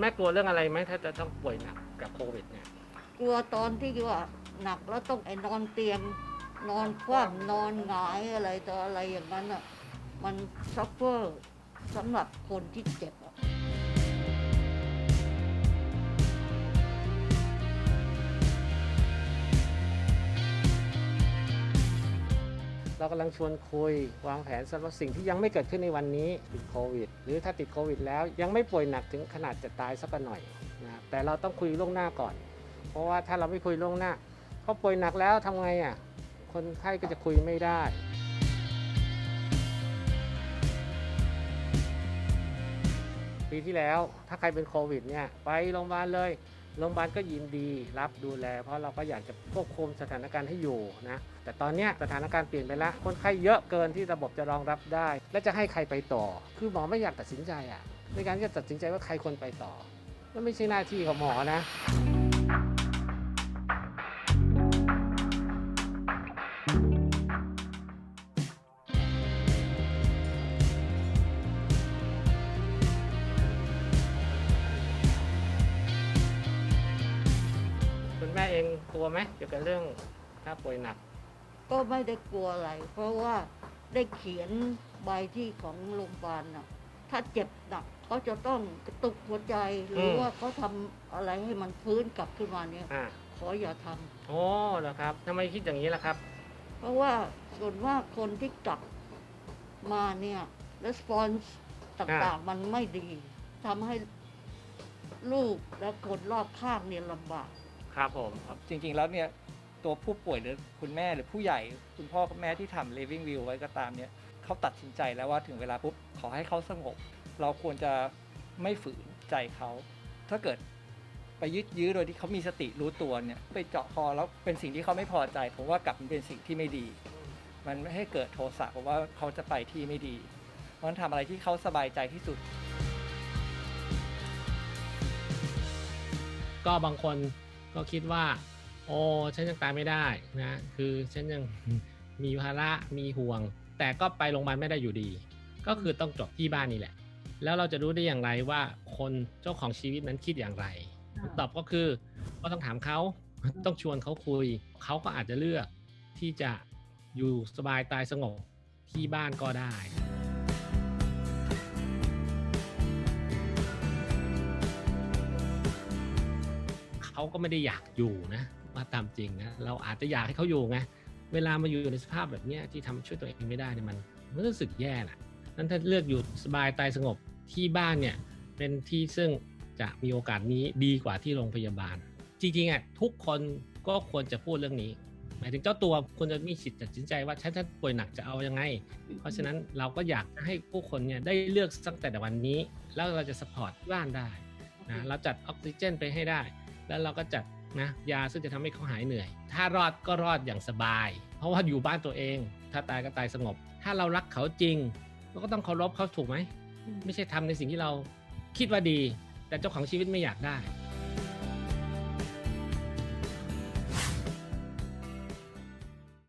แม่กลัวเรื่องอะไรไหมถ้าจะต้องป่วยหนักกับโควิดเนี่ยกลัวตอนที่ว่าหนักแล้วต้องไอ้นอนเตียง นอนคว่ำนอนหงายอะไรต่ออะไรอย่างนั้นอะมันซัฟเฟอร์สำหรับคนที่เจ็บอะ เรากำลังชวนคุยวางแผนสำหรับสิ่งที่ยังไม่เกิดขึ้นในวันนี้ติดโควิด หรือถ้าติดโควิด แล้วยังไม่ป่วยหนักถึงขนาดจะตายสักหน่อยนะแต่เราต้องคุยล่วงหน้าก่อน เพราะว่าถ้าเราไม่คุยล่วงหน้าเขาป่วยหนักแล้วทำไงอะคนไข้ก็จะคุยไม่ได้ปีที่แล้วถ้าใครเป็นโควิดเนี่ยไปโรงพยาบาลเลย โรงพยาบาลก็ยินดีรับดูแล เพราะเราก็อยากจะควบคุมสถานการณ์ให้อยู่นะแต่ตอนนี้สถานการณ์เปลี่ยนไปแล้ว คนไข้เยอะเกินที่ระบบจะรองรับได้ และจะให้ใครไปต่อ คือหมอไม่อยากตัดสินใจอะในการที่จะตัดสินใจว่าใครควรไปต่อนั่นไม่ใช่หน้าที่ของหมอนะคุณแม่เองกลัวไหมเกี่ยวกับเรื่องถ้าป่วยหนัก ก็ไม่ได้กลัวอะไร เพราะว่าได้เขียนใบที่ของโรงพยาบาลน่ะ ถ้าเจ็บหนักเขาจะต้องกระตุกหัวใจหรือม ว่าเขาทำอะไรให้มันฟื้นกลับขึ้นมาเนี่ย อ่าขออย่าทำโอ้เหรอครับทำไมคิดอย่างนี้ล่ะครับเพราะว่าส่วนมากคนที่กลับมาเนี่ย response ต่างๆ มันไม่ดีทำให้ลูกและคนรอบข้างเนี่ยลำบาก ครับผมจริงๆ แล้วเนี่ย ตัวผู้ป่วยหรือคุณแม่หรือผู้ใหญ่ คุณพ่อคุณแม่ที่ทำ living will ไว้ก็ตามเนี่ยเขาตัดสินใจแล้วว่าถึงเวลาปุ๊บขอให้เขาสงบ เราควรจะไม่ฝืนใจเขา ถ้าเกิดไปยึดยื้อโดยที่เขามีสติรู้ตัวเนี่ยไปเจาะคอแล้วเป็นสิ่งที่เขาไม่พอใจผมว่ากลับมันเป็นสิ่งที่ไม่ดี มันไม่ให้เกิดโทสะเพราะว่าเขาจะไปที่ไม่ดีเพราะฉะนั้นทำอะไรที่เขาสบายใจที่สุด ก็บางคนก็คิดว่า โอ้ฉันยังตายไม่ได้นะคือฉันยังมีภาระมีห่วง แต่ก็ไปโรงพยาบาลไม่ได้อยู่ดี ก็คือต้องจบที่บ้านนี่แหละ แล้วเราจะรู้ได้อย่างไรว่าคนเจ้าของชีวิตนั้นคิดอย่างไรคำตอบก็คือก็ต้องถามเขาต้องชวนเขาคุย เขาก็อาจจะเลือกที่จะอยู่สบายตายสงบที่บ้านก็ได้เขาก็ไม่ได้อยากอยู่นะ ว่าตามจริงนะเราอาจจะอยากให้เขาอยู่ไงเวลามาอยู่ในสภาพแบบนี้ที่ทำช่วยตัวเองไม่ได้เนี่ยมันมันรู้สึกแย่แหละนั้นถ้าเลือกอยู่สบายตายสงบที่บ้านเนี่ยเป็นที่ซึ่งจะมีโอกาสนี้ดีกว่าที่โรงพยาบาล จริงๆอะทุกคนก็ควรจะพูดเรื่องนี้หมายถึงเจ้าตัวควรจะมีสิทธิ์ตัดสินใจว่าฉันถ้าป่วยหนักจะเอายังไง เพราะฉะนั้นเราก็อยากให้ผู้คนเนี่ยได้เลือกตั้งแต่วันนี้ แล้วเราจะสปอร์ตบ้านได้นะเราจัดออกซิเจนไปให้ได้ แล้วเราก็จัด นะยาซึ่งจะทำให้เขาหายเหนื่อย ถ้ารอดก็รอดอย่างสบาย เพราะว่าอยู่บ้านตัวเอง ถ้าตายก็ตายสงบ ถ้าเรารักเขาจริงเราก็ต้องเคารพเขาถูกไหม ไม่ใช่ทำในสิ่งที่เราคิดว่าดี แต่เจ้าของชีวิตไม่อยากได้